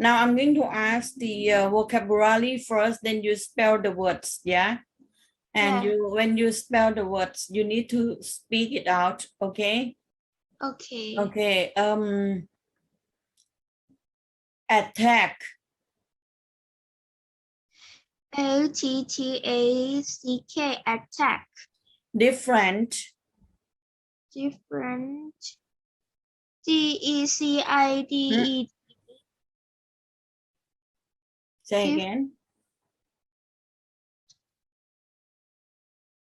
Now I'm going to ask the uh, vocabulary first, then you spell the words, yeah? And Yeah. you, when you spell the words, you need to speak it out, okay? Okay. Okay, um, attack, L T T A C K attack. different, Different. D E C I D E say Dif- again,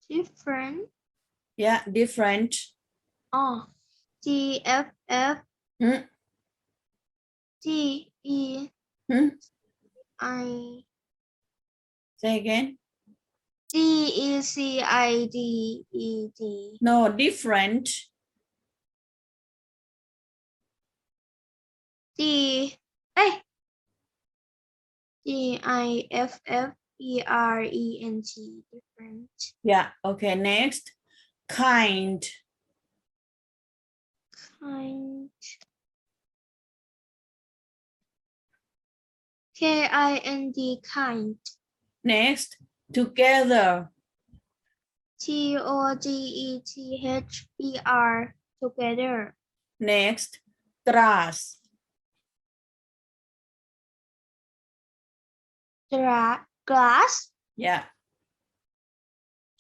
different. yeah, different, Oh. D F F Hmm. D E Hmm. I say again, D E C I D E D. no, different, D eh D I F F E R E N T different. Yeah, okay, next, kind, kind. K I N D kind. Next, together, T O G E T H E R together. Next, trust, Gra- glass? Yeah,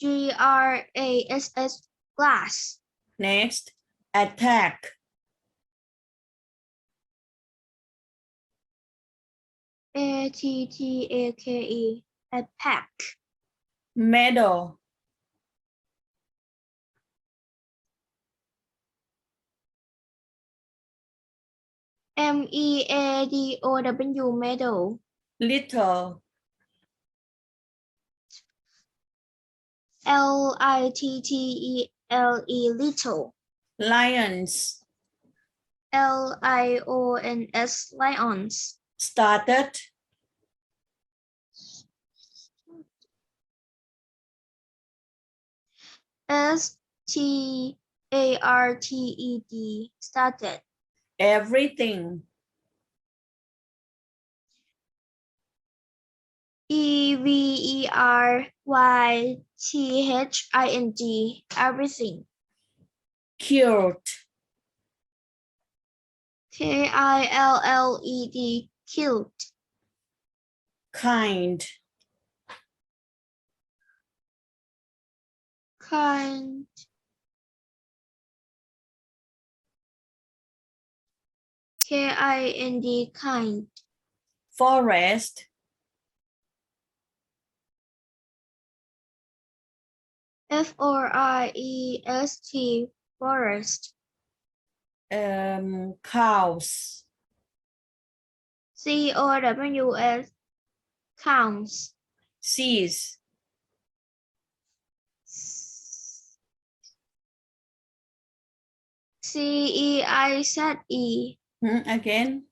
G R A S S glass. Next, attack, A T T A K E attack. Medal, M E A D O W medal little, L I T T E L E little. Lions, L I O N S lions. Started, S T A R T E D started. Everything, E V E R Y T H I N G everything. Killed, K I L L E D killed kind, kind. K I N D kind. Forest, F O R E S T forest. Um, cows, C O W S counts seas, C E I Z E. Hmm, again,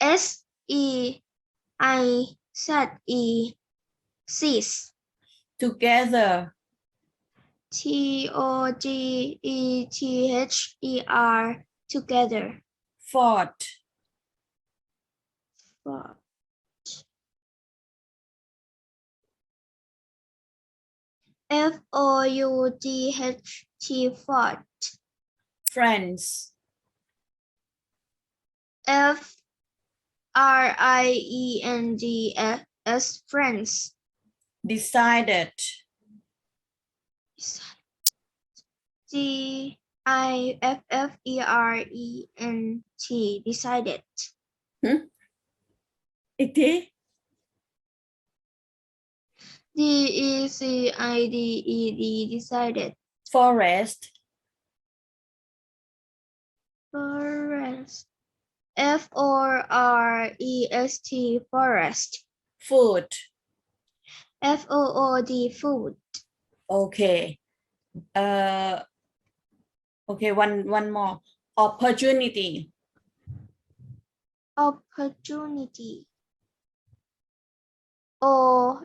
S E I Z E. Seas together, T O G E T H E R together. Fought, Fought. F O U D H T fought. Friends, F R I E N D S S friends decided, D I F F E R E N T decidedอีกที D E C I D E D decided forest, forest F O R E S T forest food, F O O D food. Okay, uh, okay, one, one more, opportunity, opportunity. O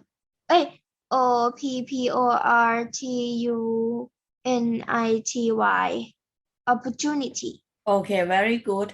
A O P P O R T U N I T Y. Opportunity. Okay, very good.